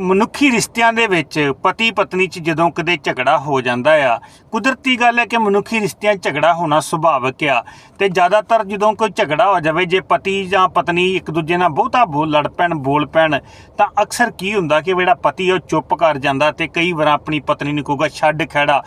ਮਨੁੱਖੀ ਰਿਸ਼ਤਿਆਂ ਦੇ ਵਿੱਚ ਪਤੀ ਪਤਨੀ 'ਚ ਜਦੋਂ ਕਦੇ ਝਗੜਾ ਹੋ ਜਾਂਦਾ ਆ, ਕੁਦਰਤੀ ਗੱਲ ਹੈ ਕਿ ਮਨੁੱਖੀ ਰਿਸ਼ਤਿਆਂ 'ਚ ਝਗੜਾ ਹੋਣਾ ਸੁਭਾਵਿਕ ਆ ਤੇ ਜ਼ਿਆਦਾਤਰ ਜਦੋਂ ਕੋਈ ਝਗੜਾ ਹੋ ਜਾਵੇ, ਜੇ ਪਤੀ ਜਾਂ ਪਤਨੀ ਇੱਕ ਦੂਜੇ ਨਾਲ ਬਹੁਤਾ ਬੋਲ ਲੜ ਪੈਣ, ਬੋਲ ਪੈਣ, ਤਾਂ ਅਕਸਰ ਕੀ ਹੁੰਦਾ ਕਿ ਜਿਹੜਾ ਪਤੀ ਉਹ ਚੁੱਪ ਕਰ ਜਾਂਦਾ ਤੇ ਕਈ ਵਾਰ ਆਪਣੀ ਪਤਨੀ ਨੂੰ ਕਹੂਗਾ, ਛੱਡ ਖੜਾ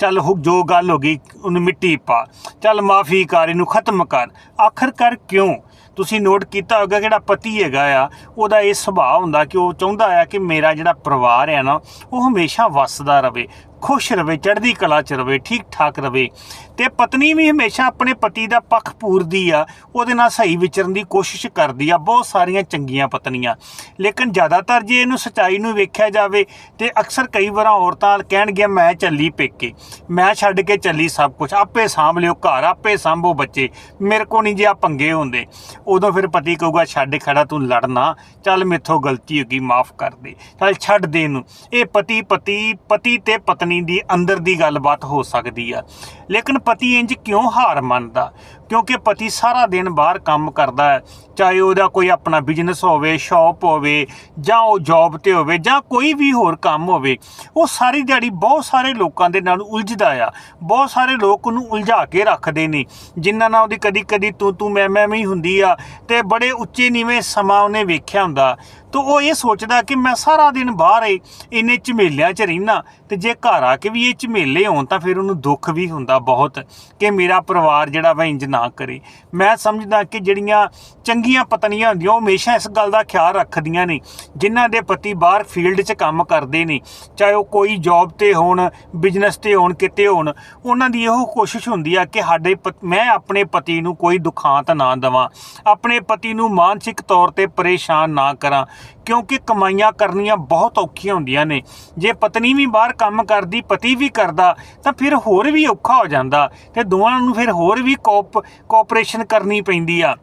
ਚੱਲ ਹੁ- ਜੋ ਗੱਲ ਹੋ ਗਈ, ਉਹਨੂੰ ਮਿੱਟੀ ਪਾ। ਚੱਲ ਮਾਫੀ ਕਰ, ਇਹਨੂੰ ਖਤਮ ਕਰ। ਆਖਰਕਾਰ ਕਿਉਂ? ਤੁਸੀਂ ਨੋਟ ਕੀਤਾ ਹੋਗਾ ਜਿਹੜਾ ਪਤੀ ਹੈਗਾ ਆ, ਉਹਦਾ ਇਹ ਸੁਭਾਅ ਹੁੰਦਾ ਕਿ ਉਹ ਚਾਹੁੰਦਾ ਆ ਕਿ ਮੇਰਾ ਜਿਹੜਾ ਪਰਿਵਾਰ ਹੈ ਨਾ, ਉਹ ਹਮੇਸ਼ਾ ਵੱਸਦਾ ਰਵੇ ਖੁਸ਼ ਰਵੇ, ਚੜ੍ਹਦੀ ਕਲਾ ਚ ਰਵੇ ਠੀਕ ਠਾਕ ਰਵੇ। ਤੇ ਪਤਨੀ ਵੀ ਹਮੇਸ਼ਾ ਆਪਣੇ ਪਤੀ ਦਾ ਪੱਖ ਪੂਰਦੀ ਆ, ਉਹਦੇ ਨਾਲ ਸਹੀ ਵਿਚਰਨ ਦੀ ਕੋਸ਼ਿਸ਼ ਕਰਦੀ ਆ, ਬਹੁਤ ਸਾਰੀਆਂ ਚੰਗੀਆਂ ਪਤਨੀਆਂ। ਲੇਕਿਨ ਜ਼ਿਆਦਾਤਰ ਜੇ ਇਹਨੂੰ ਸਚਾਈ ਨੂੰ ਵੇਖਿਆ ਜਾਵੇ, ਤੇ ਅਕਸਰ ਕਈ ਵਾਰਾਂ ਔਰਤਾਂ ਕਹਿਣਗੀਆਂ, ਮੈਂ ਚੱਲੀ ਪੇਕੇ, ਮੈਂ ਛੱਡ ਕੇ ਚੱਲੀ ਸਭ ਕੁਝ ਆਪੇ ਸਾਂਭ ਲਿਓ ਘਰ, ਆਪੇ ਸਾਂਭੋ ਬੱਚੇ, ਮੇਰੇ ਕੋ ਨਹੀਂ ਜੇ ਆ ਪੰਗੇ ਹੁੰਦੇ। ਉਦੋਂ ਫਿਰ ਪਤੀ ਕਹੂਗਾ, ਛੱਡ ਖੜਾ, ਤੂੰ ਲੜਨਾ, ਚੱਲ ਮੇਥੋਂ ਗਲਤੀ ਹੋ ਗਈ, ਮਾਫ ਕਰ ਦੇ, ਚੱਲ ਛੱਡ ਦੇ ਇਹਨੂੰ। ਇਹ ਪਤੀ ਪਤੀ ਪਤੀ ਤੇ ਪਤਨੀ ਦੀ ਅੰਦਰ ਦੀ ਗੱਲਬਾਤ ਹੋ ਸਕਦੀ ਆ। ਲੇਕਿਨ ਪਤੀ ਇੰਜ ਕਿਉਂ ਹਾਰ ਮੰਨਦਾ? ਕਿਉਂਕਿ ਪਤੀ ਸਾਰਾ ਦਿਨ ਬਾਹਰ ਕੰਮ ਕਰਦਾ ਹੈ। ਚਾਹੇ ਉਹਦਾ ਕੋਈ ਆਪਣਾ ਬਿਜ਼ਨਸ ਹੋਵੇ ਸ਼ਾਪ ਹੋਵੇ, ਜਾਂ ਉਹ ਜੌਬ ਤੇ ਹੋਵੇ, ਜਾਂ ਕੋਈ ਵੀ ਹੋਰ ਕੰਮ ਹੋਵੇ, ਉਹ ਸਾਰੀ ਦਿਹਾੜੀ ਬਹੁਤ ਸਾਰੇ ਲੋਕਾਂ ਦੇ ਨਾਲ ਉਲਝਦਾ ਆ। ਬਹੁਤ ਸਾਰੇ ਲੋਕ ਉਹਨੂੰ ਉਲਝਾ ਕੇ ਰੱਖਦੇ ਨੇ। ਜਿਨ੍ਹਾਂ ਨਾਲ ਉਹਦੀ ਕਦੀ ਕਦੀ ਤੂੰ ਤੂੰ, ਮੈਂ ਮੈਂ ਵੀ ਹੁੰਦੀ ਆ ਤੇ ਬੜੇ ਉੱਚੇ ਨੀਵੇਂ ਸਮਾਂ ਉਹਨੇ ਵੇਖਿਆ ਹੁੰਦਾ। ਤੋ ਉਹ ਇਹ ਸੋਚਦਾ ਕਿ ਮੈਂ ਸਾਰਾ ਦਿਨ ਬਾਹਰ ਏ, ਇੰਨੇ ਝਮੇਲਿਆਂ 'ਚ ਰਹਿਣਾ ਤੇ ਜੇ ਘਰ ਆ ਕੇ ਵੀ ਇਹ ਝਮੇਲੇ ਹੋਣ ਤਾਂ ਫਿਰ ਉਹਨੂੰ ਦੁੱਖ ਵੀ ਹੁੰਦਾ ਬਹੁਤ ਕਿ ਮੇਰਾ ਪਰਿਵਾਰ ਜਿਹੜਾ ਵਾ ਇੰਜ ਨਾ ਕਰੇ। ਮੈਂ ਸਮਝਦਾ ਕਿ ਜਿਹੜੀਆਂ ਚੰਗੀਆਂ ਪਤਨੀਆਂ ਹੁੰਦੀਆਂ, ਉਹ ਹਮੇਸ਼ਾ ਇਸ ਗੱਲ ਦਾ ਖਿਆਲ ਰੱਖਦੀਆਂ ਨੇ, ਜਿਨ੍ਹਾਂ ਦੇ ਪਤੀ ਬਾਹਰ ਫੀਲਡ 'ਚ ਕੰਮ ਕਰਦੇ ਨੇ, ਚਾਹੇ ਉਹ ਕੋਈ ਜੌਬ ਤੇ ਹੋਣ ਬਿਜ਼ਨਸ ਤੇ ਹੋਣ, ਕਿਤੇ ਹੋਣ, ਉਹਨਾਂ ਦੀ ਇਹੋ ਕੋਸ਼ਿਸ਼ ਹੁੰਦੀ ਆ ਕਿ ਸਾਡੇ ਪਤ- ਮੈਂ ਆਪਣੇ ਪਤੀ ਨੂੰ ਕੋਈ ਦੁਖਾਂਤ ਨਾ ਦਵਾਂ, ਆਪਣੇ ਪਤੀ ਨੂੰ ਮਾਨਸਿਕ ਤੌਰ ਤੇ ਪਰੇਸ਼ਾਨ ਨਾ ਕਰਾਂ, ਕਿਉਂਕਿ ਕਮਾਈਆਂ ਕਰਨੀਆਂ ਬਹੁਤ ਔਖੀਆਂ ਹੁੰਦੀਆਂ ਨੇ। ਜੇ ਪਤਨੀ ਵੀ ਬਾਹਰ ਕੰਮ ਕਰਦੀ, ਪਤੀ ਵੀ ਕਰਦਾ, ਤਾਂ ਫਿਰ ਹੋਰ ਵੀ ਔਖਾ ਹੋ ਜਾਂਦਾ ਤੇ ਦੋਵਾਂ ਨੂੰ ਫਿਰ ਹੋਰ ਵੀ ਕੋਪ ਕੋਆਪਰੇਸ਼ਨ ਕਰਨੀ ਪੈਂਦੀ ਆ।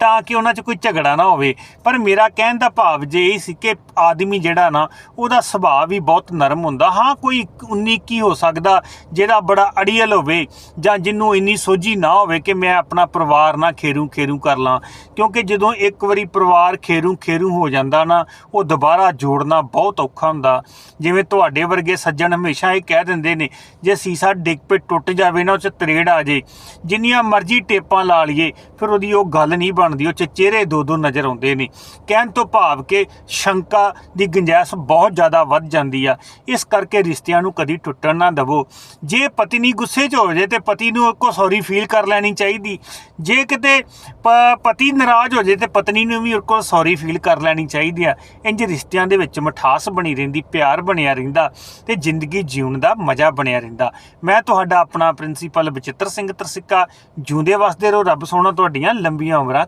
ਤਾਂ ਕਿ ਉਹਨਾਂ 'ਚ ਕੋਈ ਝਗੜਾ ਨਾ ਹੋਵੇ। ਪਰ ਮੇਰਾ ਕਹਿਣ ਦਾ ਭਾਵ ਜੇ ਇਹ ਸੀ ਕਿ ਆਦਮੀ ਜਿਹੜਾ ਨਾ, ਉਹਦਾ ਸੁਭਾਅ ਵੀ ਬਹੁਤ ਨਰਮ ਹੁੰਦਾ। ਹਾਂ, ਕੋਈ 19 ਕੀ ਹੋ ਸਕਦਾ ਜਿਹੜਾ ਬੜਾ ਅੜੀਅਲ ਹੋਵੇ ਜਾਂ ਜਿਹਨੂੰ ਇੰਨੀ ਸੋਝੀ ਨਾ ਹੋਵੇ ਕਿ ਮੈਂ ਆਪਣਾ ਪਰਿਵਾਰ ਨਾ ਖੇਰੂ ਖੇਰੂ ਕਰ ਲਾਂ। ਕਿਉਂਕਿ ਜਦੋਂ ਇੱਕ ਵਾਰੀ ਪਰਿਵਾਰ ਖੇਰੂ ਖੇਰੂ ਹੋ ਜਾਂਦਾ ਨਾ, ਉਹ ਦੁਬਾਰਾ ਜੋੜਨਾ ਬਹੁਤ ਔਖਾ ਹੁੰਦਾ। ਜਿਵੇਂ ਤੁਹਾਡੇ ਵਰਗੇ ਸੱਜਣ ਹਮੇਸ਼ਾ ਇਹ ਕਹਿ ਦਿੰਦੇ ਨੇ, ਜੇ ਸੀਸਾ ਡਿੱਗ ਪੇ ਟੁੱਟ ਜਾਵੇ ਨਾ, ਉਹ 'ਚ ਤਰੇੜ ਆ ਜੇ। ਜਿੰਨੀਆਂ ਮਰਜ਼ੀ ਟੇਪਾਂ ਲਾ ਲਈਏ, ਫਿਰ ਉਹਦੀ ਉਹ ਗੱਲ ਨਹੀਂ ਬਣ ਬਣਦੀ, ਉਹ 'ਚ ਚਿਹਰੇ ਦੋ ਦੋ ਨਜ਼ਰ ਆਉਂਦੇ ਨੇ। ਕਹਿਣ ਤੋਂ ਭਾਵ ਕਿ ਸ਼ੰਕਾ ਦੀ ਗੁੰਜਾਇਸ਼ ਬਹੁਤ ਜ਼ਿਆਦਾ ਵੱਧ ਜਾਂਦੀ ਆ। ਇਸ ਕਰਕੇ ਰਿਸ਼ਤਿਆਂ ਨੂੰ ਕਦੀ ਟੁੱਟਣ ਨਾ ਦਵੋ। ਜੇ ਪਤਨੀ ਗੁੱਸੇ 'ਚ ਹੋ ਜੇ ਤੇ ਪਤੀ ਨੂੰ ਕੋ ਸੌਰੀ ਫੀਲ ਕਰ ਲੈਣੀ ਚਾਹੀਦੀ। ਜੇ ਕਿਤੇ ਪ- ਪਤੀ ਨਾਰਾਜ਼ ਹੋ ਜੇ ਤੇ ਪਤਨੀ ਨੂੰ ਵੀ ਕੋ ਸੌਰੀ ਫੀਲ ਕਰ ਲੈਣੀ ਚਾਹੀਦੀ ਆ। ਇੰਜ ਰਿਸ਼ਤਿਆਂ ਦੇ ਵਿੱਚ ਮਠਾਸ ਬਣੀ ਰਹਿੰਦੀ, ਪਿਆਰ ਬਣਿਆ ਰਹਿੰਦਾ ਤੇ ਜ਼ਿੰਦਗੀ ਜਿਉਣ ਦਾ ਮਜ਼ਾ ਬਣਿਆ ਰਹਿੰਦਾ। ਮੈਂ ਤੁਹਾਡਾ ਆਪਣਾ ਪ੍ਰਿੰਸੀਪਲ ਬਚਿੱਤਰ ਸਿੰਘ ਤਰਸਿੱਕਾ। ਜਿਉਂਦੇ ਵਸਦੇ ਰਹੋ, ਰੱਬ ਸੋਹਣਾ, ਤੁਹਾਡੀਆਂ ਲੰਬੀਆਂ ਉਮਰਾਂ।